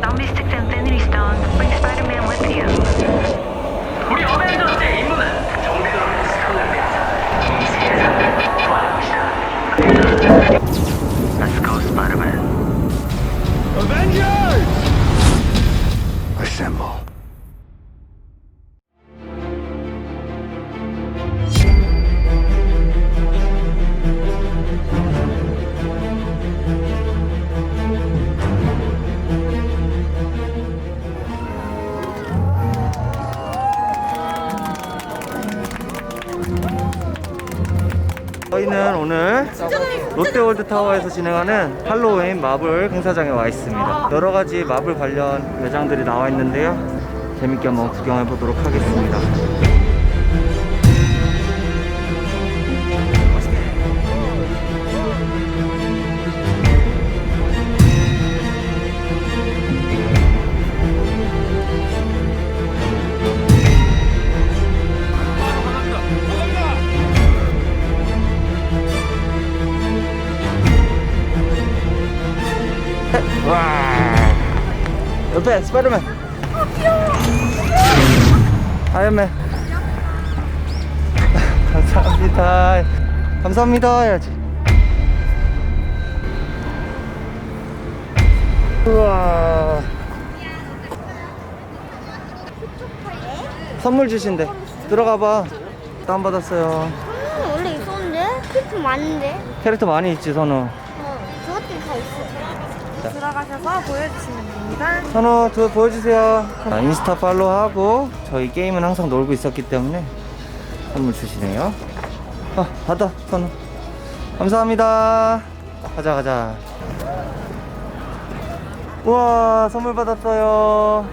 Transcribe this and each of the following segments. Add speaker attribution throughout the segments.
Speaker 1: the Mystic Infinity Stone. Bring Spider-Man with you.
Speaker 2: 우리 어벤져스의 임무는 좀비들을 스톤을 빼앗아 이 세상을 구하는 것이다. Let's go, Spider-Man.
Speaker 3: Avengers! Assemble.
Speaker 4: 오늘 롯데월드 타워에서 진행하는 할로윈 마블 행사장에 와 있습니다. 여러 가지 마블 관련 매장들이 나와 있는데요. 재밌게 한번 구경해 보도록 하겠습니다. 옆에 스파이더맨. 아이언맨. 감사합니다. 감사합니다 해야지. 우와. 선물 주신대. 들어가 봐. 다운 받았어요.
Speaker 5: 음, 원래 있었는데? 캐릭터 많은데?
Speaker 4: 캐릭터 많이 있지, 선우.
Speaker 5: 어, 저것들이 다 있어.
Speaker 6: 들어가셔서 보여주시면 됩니다.
Speaker 4: 선우 저 보여주세요. 자, 인스타 팔로우하고 저희 게임은 항상 놀고 있었기 때문에 선물 주시네요. 아 받아 선우 감사합니다. 가자 가자. 우와 선물 받았어요.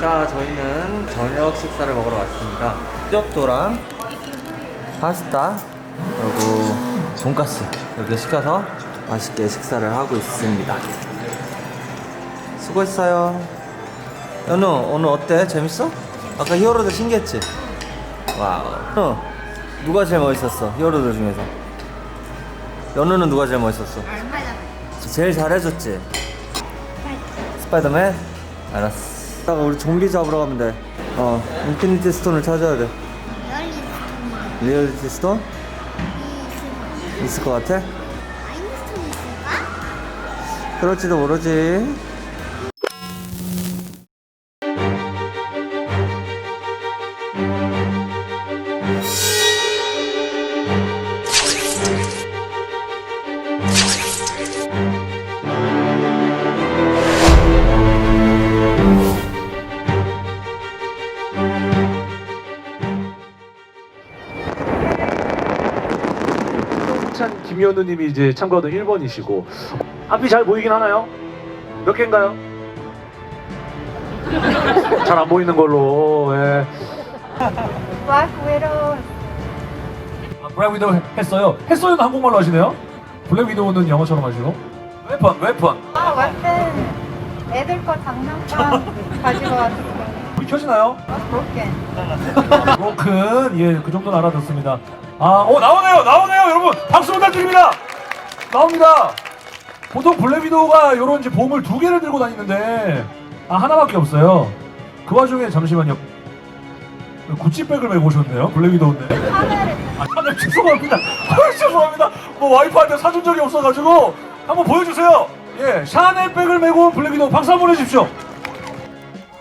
Speaker 4: 자 저희는 저녁 식사를 먹으러 왔습니다. 엽도랑 파스타 그리고 돈가스. 이렇게 시켜서 맛있게 식사를 하고 있습니다 수고했어요. 연우 오늘 어때? 재밌어? 아까 히어로들 신기했지? 와우. 연우 누가 제일 멋있었어? 히어로들 중에서. 연우는 누가 제일 멋있었어? 제일 잘해줬지? 스파이더맨? 알았어. 이따가 우리 좀비 잡으러 가면 돼. 어, 인피니티 스톤을 찾아야 돼. 리얼리티 스톤? 있을 것 같아? 그럴지도 모르지.
Speaker 7: 찬 김현우님이 이제 참가하던 1번이시고. 앞이 잘 보이긴 하나요? 몇 개인가요? 잘 안 보이는 걸로. 예.
Speaker 6: 블랙 위도우
Speaker 7: 아, 블랙 위도우 했어요? 했어요는 한국말로 하시네요? 블랙 위도우는 영어처럼 하시고. 웨펀 웨펀
Speaker 6: 아 웹펜 애들 거 장난감 가지고 왔어.
Speaker 7: 불 켜지나요?
Speaker 6: 그렇게.
Speaker 7: 브로큰 예그 정도는 알아듣습니다 아오 나오네요 나오네요 여러분. 박수 부탁드립니다. 나옵니다. 보통 블랙 위도우가 요런 이제 보물 두 개를 들고 다니는데 아 하나밖에 없어요. 그 와중에 잠시만요. 구찌백을 메고 오셨네요 블랙 위도우인데. 아 샤넬 죄송합니다. 아, 죄송합니다. 뭐 와이프한테 사준 적이 없어가지고 한번 보여주세요. 예 샤넬 백을 메고 온 블랙 위도우 박수 한번 해주십시오.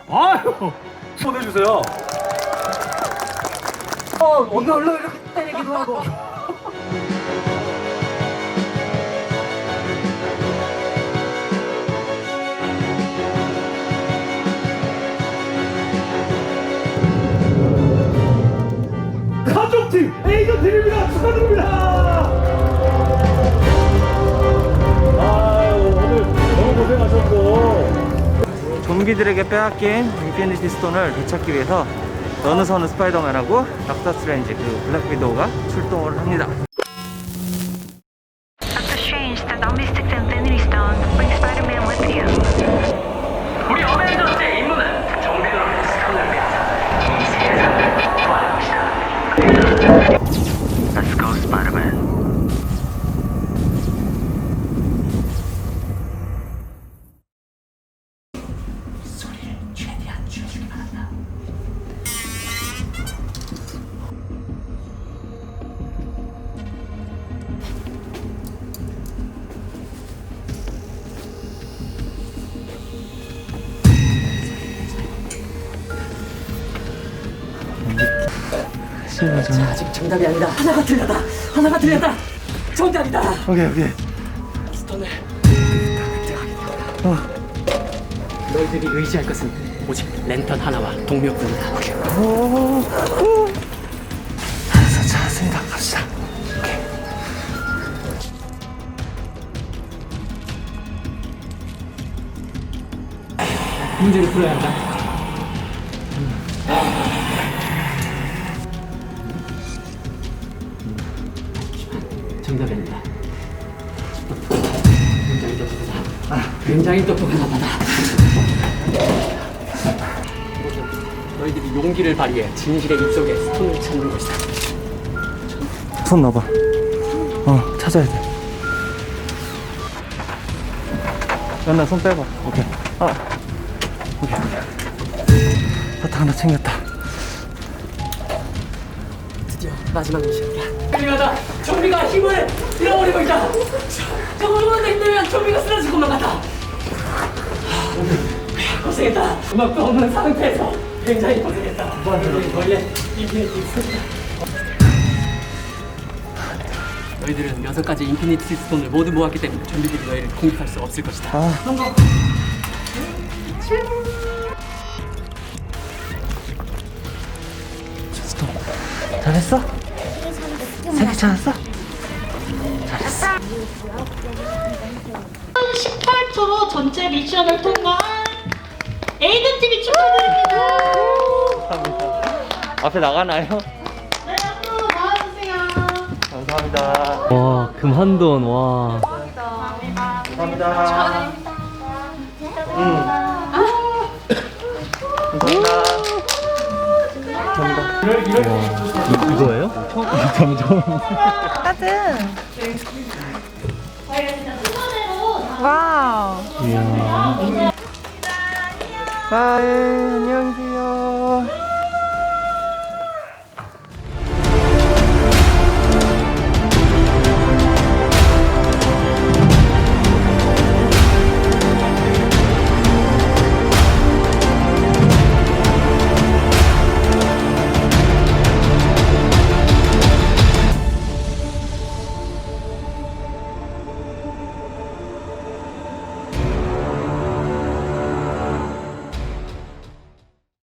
Speaker 7: 아유 손해주세요. 어, 오늘 얼른 이렇게 때리기도 하고. 가족팀 A조 팀입니다. 축하드립니다. 아유 오늘 너무 고생하셨고.
Speaker 4: 좀비들에게 빼앗긴 인피니티 스톤을 되찾기 위해서 어느 선우 스파이더맨하고 닥터 스트레인지 그리고 블랙 위도우가 출동을 합니다.
Speaker 3: 아직 정답이 아니다. 하나가 틀렸다. 하나가 틀렸다. 정답이다.
Speaker 4: 오케이 오케이
Speaker 3: 스톤을 너희들이 의지할 것은 오직 랜턴 하나와 동료뿐이다.
Speaker 4: 알았어 찾았습니다 갑시다
Speaker 3: 문제를 풀어야 한다. 굉장히 똑똑하다. 너희들이 용기를 발휘해 진실의 입속에 스톤을 찾는 것이다.
Speaker 4: 손 넣어봐 어 찾아야 돼 연아 손 빼봐 오케이 아 오케이 바탕 하나 챙겼다
Speaker 3: 드디어 마지막 미션이다. 좀비가다. 좀비가 힘을 잃어버리고 있다. 조금만 더 힘들면 좀비가 쓰러질 것만 같아. 고생했다. 음악도 없는 상태에서 굉장히 고생했다. 원래 인피니티 스톤이다. 너희들은 여섯 가지 인피니티 스톤을 모두 모았기 때문에 좀비들이 너희를 공격할 수 없을 것이다.
Speaker 4: 잘했어? 세개 찾았어?
Speaker 8: 18초로 전체 미션을 통과한 에이든 TV 축하드립니다.
Speaker 4: 앞에 나가나요?
Speaker 8: 네, 앞으로 나와주세요.
Speaker 4: 감사합니다
Speaker 3: 와, 금한돈, 와.
Speaker 4: 감사합니다 감사합니다 이거예요? 점점
Speaker 6: 와우.
Speaker 4: 이야. 와, 예, 안녕하세요.